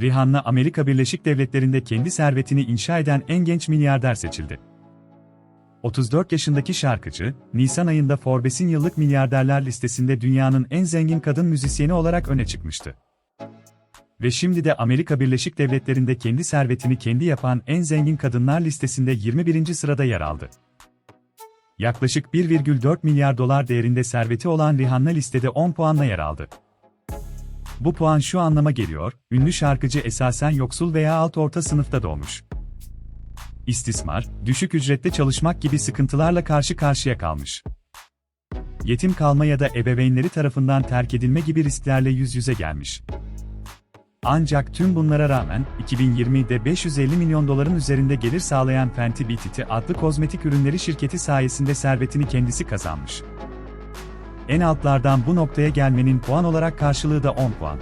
Rihanna Amerika Birleşik Devletleri'nde kendi servetini inşa eden en genç milyarder seçildi. 34 yaşındaki şarkıcı, Nisan ayında Forbes'in yıllık milyarderler listesinde dünyanın en zengin kadın müzisyeni olarak öne çıkmıştı. Ve şimdi de Amerika Birleşik Devletleri'nde kendi servetini kendi yapan en zengin kadınlar listesinde 21. sırada yer aldı. Yaklaşık 1,4 milyar dolar değerinde serveti olan Rihanna listede 10 puanla yer aldı. Bu puan şu anlama geliyor, ünlü şarkıcı esasen yoksul veya alt orta sınıfta doğmuş. İstismar, düşük ücrette çalışmak gibi sıkıntılarla karşı karşıya kalmış. Yetim kalma ya da ebeveynleri tarafından terk edilme gibi risklerle yüz yüze gelmiş. Ancak tüm bunlara rağmen 2020'de 550 milyon doların üzerinde gelir sağlayan Fenty Beauty adlı kozmetik ürünleri şirketi sayesinde servetini kendisi kazanmış. En altlardan bu noktaya gelmenin puan olarak karşılığı da 10 puan.